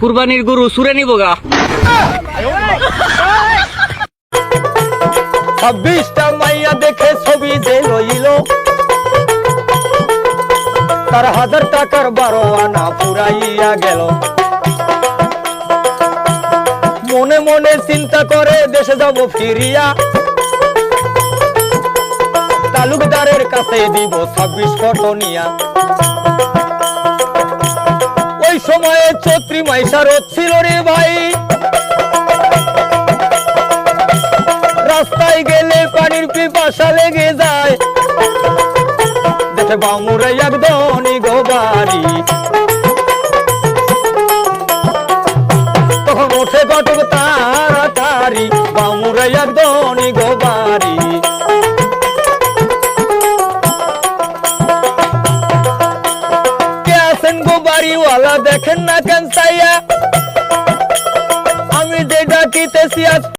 কুরবানির গরু সুরে নিব গা। ছাব্বিশটা মাইয়া দেখে ছবি যে রইল তার হাজার টাকার বারো আনা পুরাইয়া গেল। মনে মনে চিন্তা করে দেশে যাব ফিরিয়া। তালুকদারের কাছে দিব ছাব্বিশ ফটনিয়া ওই চৈত্রী মাইশার ছিল রে ভাই। রাস্তায় গেলে পানির পিপাসা লেগে যায়। দেখে বামুরে একদমই গোবারি তখন ওঠে কটক তাড়াতাড়ি বামুরে একদমই কে আছেন গোবারিওয়ালা দেখেন না কেন চাইয়া আমি যে ডাকিতেছি আজ